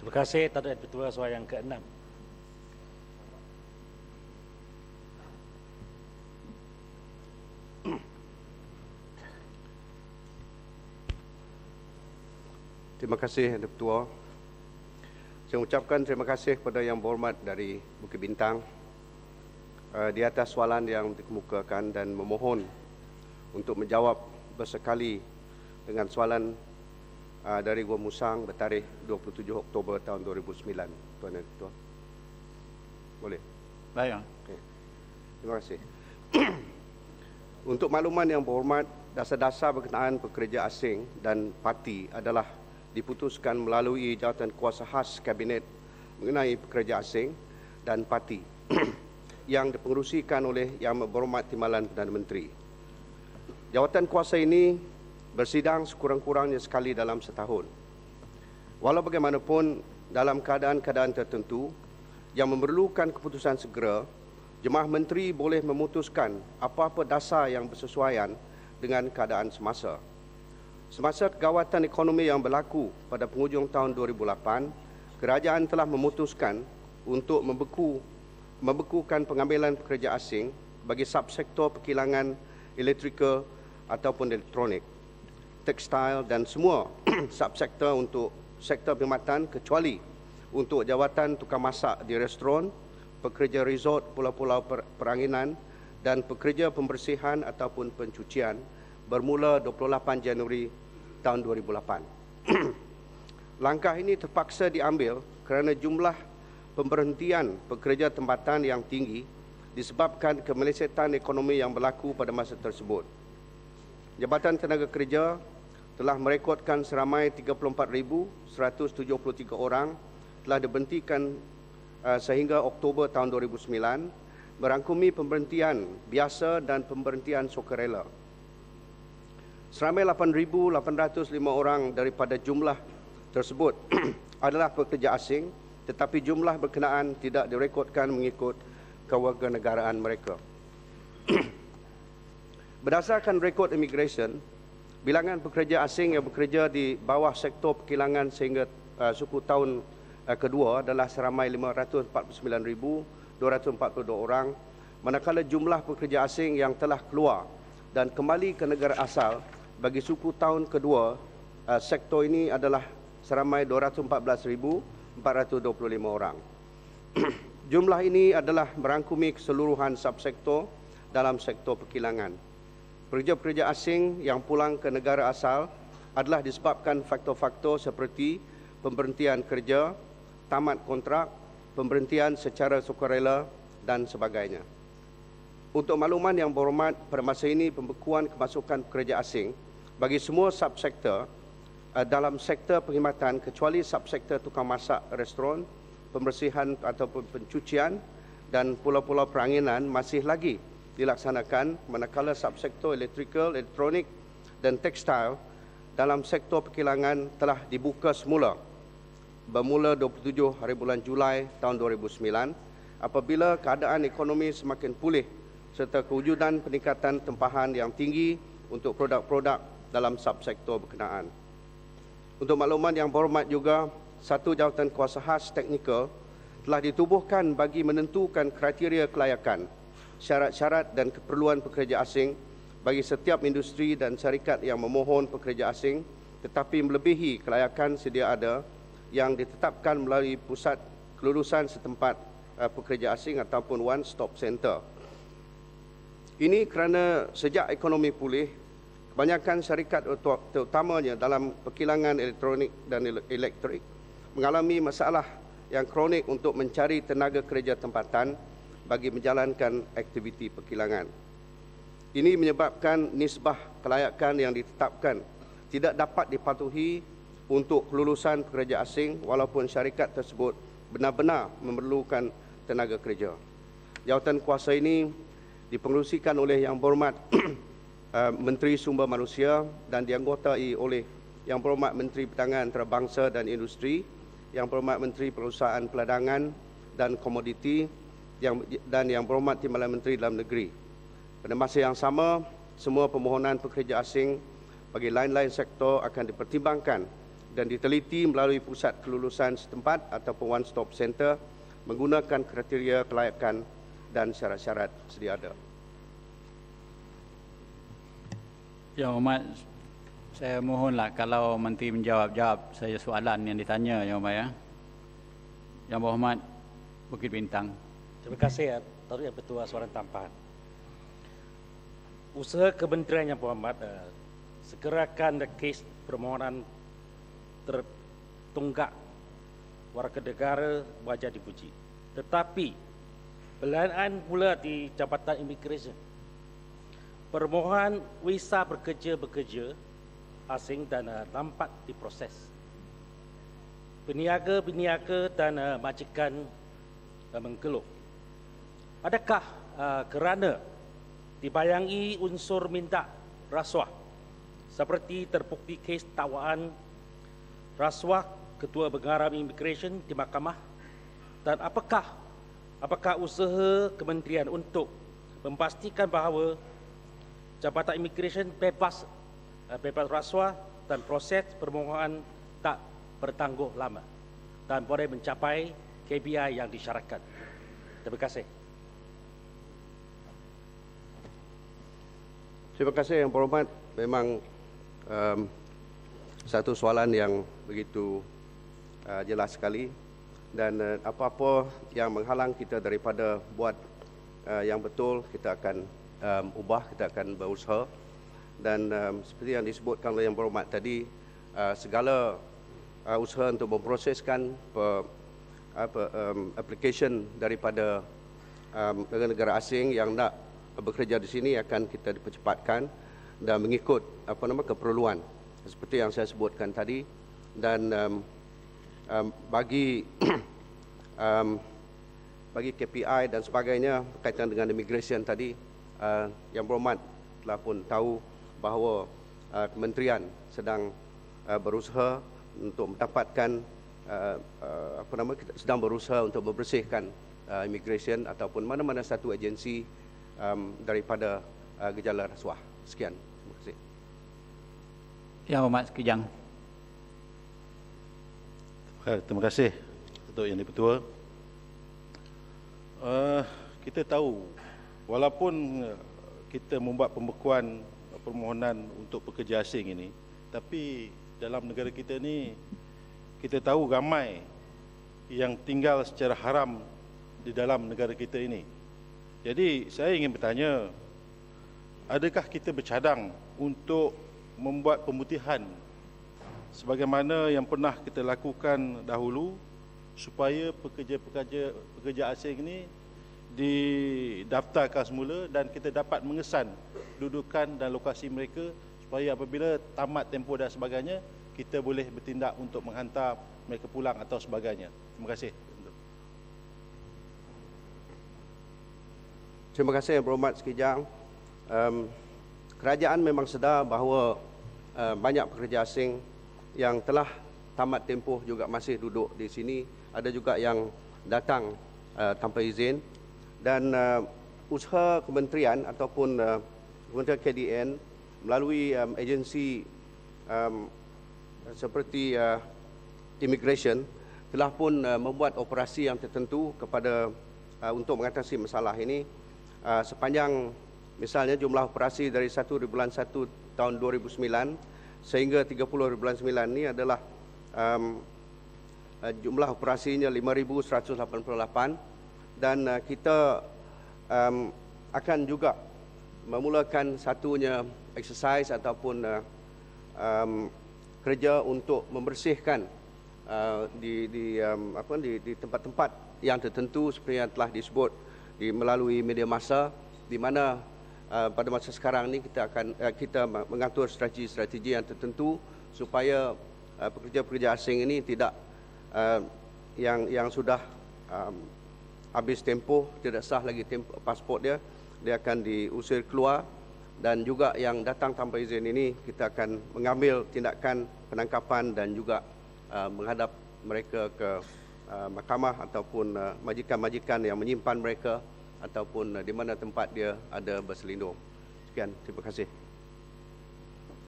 Terima kasih Tuan Ketua Soal yang ke-6. Terima kasih Tuan Ketua. Saya ucapkan terima kasih kepada Yang Berhormat dari Bukit Bintang uh, di atas soalan yang dikemukakan dan memohon untuk menjawab bersekali dengan soalan uh, dari Gua Musang bertarikh 27 Oktober tahun 2009. Tuan dan Ketua. Boleh? Baik. Okay. Terima kasih. untuk makluman yang berhormat, dasar-dasar berkenaan pekerja asing dan parti adalah diputuskan melalui jawatan kuasa khas Kabinet mengenai pekerja asing dan parti yang dipengerusikan oleh Yang Berhormat Timbalan Perdana Menteri. Jawatan kuasa ini bersidang sekurang-kurangnya sekali dalam setahun. Walau bagaimanapun, dalam keadaan-keadaan tertentu yang memerlukan keputusan segera, Jemaah Menteri boleh memutuskan apa-apa dasar yang bersesuaian dengan keadaan semasa. Semasa kegawatan ekonomi yang berlaku pada penghujung tahun 2008, kerajaan telah memutuskan untuk membeku membekukan pengambilan pekerja asing bagi subsektor perkilangan elektrikal ataupun elektronik, tekstil dan semua subsektor untuk sektor perkhidmatan kecuali untuk jawatan tukang masak di restoran, pekerja resort pulau-pulau peranginan dan pekerja pembersihan ataupun pencucian bermula 28 Januari tahun 2008. Langkah ini terpaksa diambil kerana jumlah pemberhentian pekerja tempatan yang tinggi disebabkan kemelesetan ekonomi yang berlaku pada masa tersebut. Jabatan Tenaga Kerja telah merekodkan seramai 34,173 orang telah diberhentikan uh, sehingga Oktober tahun 2009 merangkumi pemberhentian biasa dan pemberhentian sukarela. Seramai 8,805 orang daripada jumlah tersebut adalah pekerja asing tetapi jumlah berkenaan tidak direkodkan mengikut kewarganegaraan mereka. Berdasarkan rekod imigresen, bilangan pekerja asing yang bekerja di bawah sektor perkilangan sehingga uh, suku tahun uh, kedua adalah seramai 549,242 orang manakala jumlah pekerja asing yang telah keluar dan kembali ke negara asal bagi suku tahun kedua uh, sektor ini adalah seramai 214,425 orang. Jumlah ini adalah merangkumi keseluruhan subsektor dalam sektor perkilangan. Pekerja-pekerja asing yang pulang ke negara asal adalah disebabkan faktor-faktor seperti pemberhentian kerja, tamat kontrak, pemberhentian secara sukarela dan sebagainya. Untuk makluman yang berhormat, pada masa ini pembekuan kemasukan pekerja asing bagi semua subsektor uh, dalam sektor perkhidmatan kecuali subsektor tukang masak restoran, pembersihan ataupun pencucian dan pulau-pulau peranginan masih lagi dilaksanakan manakala subsektor elektrikal, elektronik dan tekstil dalam sektor perkilangan telah dibuka semula bermula 27 hari bulan Julai tahun 2009 apabila keadaan ekonomi semakin pulih serta kewujudan peningkatan tempahan yang tinggi untuk produk-produk dalam subsektor berkenaan. Untuk makluman yang berhormat juga, satu jawatan kuasa khas teknikal telah ditubuhkan bagi menentukan kriteria kelayakan, syarat-syarat dan keperluan pekerja asing bagi setiap industri dan syarikat yang memohon pekerja asing tetapi melebihi kelayakan sedia ada yang ditetapkan melalui pusat kelulusan setempat uh, pekerja asing ataupun one stop center. Ini kerana sejak ekonomi pulih Kebanyakan syarikat terutamanya dalam perkilangan elektronik dan elektrik mengalami masalah yang kronik untuk mencari tenaga kerja tempatan bagi menjalankan aktiviti perkilangan. Ini menyebabkan nisbah kelayakan yang ditetapkan tidak dapat dipatuhi untuk kelulusan pekerja asing walaupun syarikat tersebut benar-benar memerlukan tenaga kerja. Jawatan kuasa ini dipengerusikan oleh Yang Berhormat Uh, Menteri Sumber Manusia dan dianggotai oleh Yang Berhormat Menteri Perdagangan Antarabangsa dan Industri, Yang Berhormat Menteri Perusahaan Peladangan dan Komoditi yang, dan Yang Berhormat Timbalan Menteri Dalam Negeri. Pada masa yang sama, semua permohonan pekerja asing bagi lain-lain sektor akan dipertimbangkan dan diteliti melalui pusat kelulusan setempat ataupun one stop center menggunakan kriteria kelayakan dan syarat-syarat sedia ada. Yang Hormat, saya mohonlah kalau Menteri menjawab-jawab saya soalan yang ditanya, Yang Hormat ya. Yang Berhormat, Bukit Bintang. Terima kasih ya, Tuan Yang Bertuah Suara Tampan. Usaha Kementerian Yang Berhormat uh, segerakan kes permohonan tertunggak warga negara wajah dipuji. Tetapi belanaan pula di Jabatan Imigresen. Permohonan visa bekerja-bekerja asing dan uh, nampak diproses. Peniaga-peniaga dan uh, majikan uh, mengeluh. Adakah uh, kerana dibayangi unsur minta rasuah seperti terbukti kes takwaan rasuah ketua pengarah immigration di mahkamah dan apakah apakah usaha kementerian untuk memastikan bahawa jabatan immigration bebas eh, bebas rasuah dan proses permohonan tak bertangguh lama dan boleh mencapai KPI yang disyaratkan. Terima kasih. Terima kasih yang berhormat. Memang um, satu soalan yang begitu uh, jelas sekali dan uh, apa-apa yang menghalang kita daripada buat uh, yang betul kita akan um, ubah, kita akan berusaha dan um, seperti yang disebutkan oleh yang berhormat tadi uh, segala uh, usaha untuk memproseskan pe, apa um, application daripada um, negara-negara asing yang nak bekerja di sini akan kita dipercepatkan dan mengikut apa nama keperluan. Seperti yang saya sebutkan tadi. Dan um, um, bagi um, bagi KPI dan sebagainya berkaitan dengan immigration tadi uh, yang berhormat telah pun tahu bahawa uh, kementerian sedang uh, berusaha untuk mendapatkan uh, uh, apa nama sedang berusaha untuk membersihkan uh, immigration ataupun mana-mana satu agensi um, daripada uh, gejala rasuah. Sekian. Terima kasih. Yang Hormat Sekejang. Terima kasih Datuk Yang Dipertua. Uh, kita tahu walaupun kita membuat pembekuan permohonan untuk pekerja asing ini, tapi dalam negara kita ni kita tahu ramai yang tinggal secara haram di dalam negara kita ini. Jadi saya ingin bertanya, adakah kita bercadang untuk membuat pemutihan sebagaimana yang pernah kita lakukan dahulu supaya pekerja-pekerja pekerja asing ini didaftarkan semula dan kita dapat mengesan dudukan dan lokasi mereka supaya apabila tamat tempoh dan sebagainya kita boleh bertindak untuk menghantar mereka pulang atau sebagainya. Terima kasih. Terima kasih yang berhormat sekejang. Um, kerajaan memang sedar bahawa uh, banyak pekerja asing yang telah tamat tempoh juga masih duduk di sini. Ada juga yang datang uh, tanpa izin. Dan uh, usaha kementerian ataupun uh, kementerian KDN melalui um, agensi um, seperti uh, immigration telah pun uh, membuat operasi yang tertentu kepada uh, untuk mengatasi masalah ini uh, sepanjang misalnya jumlah operasi dari 1 di bulan 1 tahun 2009 sehingga 30 di bulan 9 ini adalah um, uh, jumlah operasinya 5188 dan uh, kita um, akan juga memulakan satunya exercise ataupun uh, um, kerja untuk membersihkan uh, di di um, apa di di tempat-tempat yang tertentu seperti yang telah disebut di melalui media massa di mana uh, pada masa sekarang ini kita akan uh, kita mengatur strategi-strategi yang tertentu supaya uh, pekerja-pekerja asing ini tidak uh, yang yang sudah um, habis tempoh tidak sah lagi tempoh pasport dia dia akan diusir keluar. Dan juga yang datang tanpa izin ini kita akan mengambil tindakan penangkapan dan juga uh, menghadap mereka ke Uh, mahkamah ataupun uh, majikan-majikan yang menyimpan mereka ataupun uh, di mana tempat dia ada berselindung. Sekian, terima kasih.